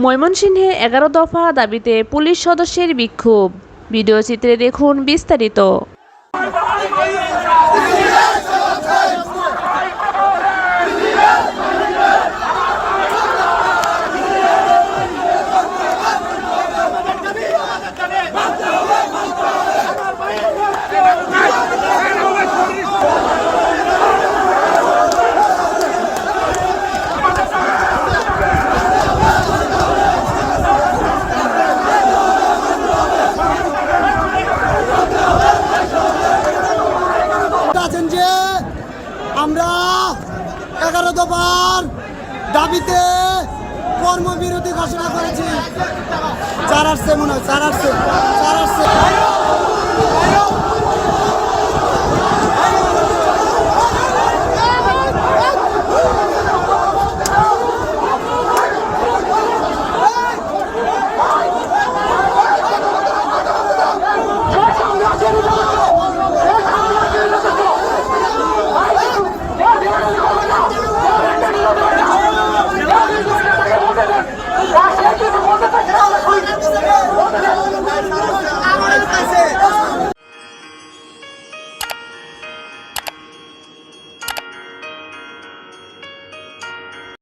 ময়মনসিংহে এগারো দফা দাবিতে পুলিশ সদস্যের বিক্ষোভ। ভিডিও চিত্রে দেখুন বিস্তারিত। আমরা এগারো দফার দাবিতে কর্মবিরতি ঘোষণা করেছি। চার আসছে মনে হয় চার আসছে চার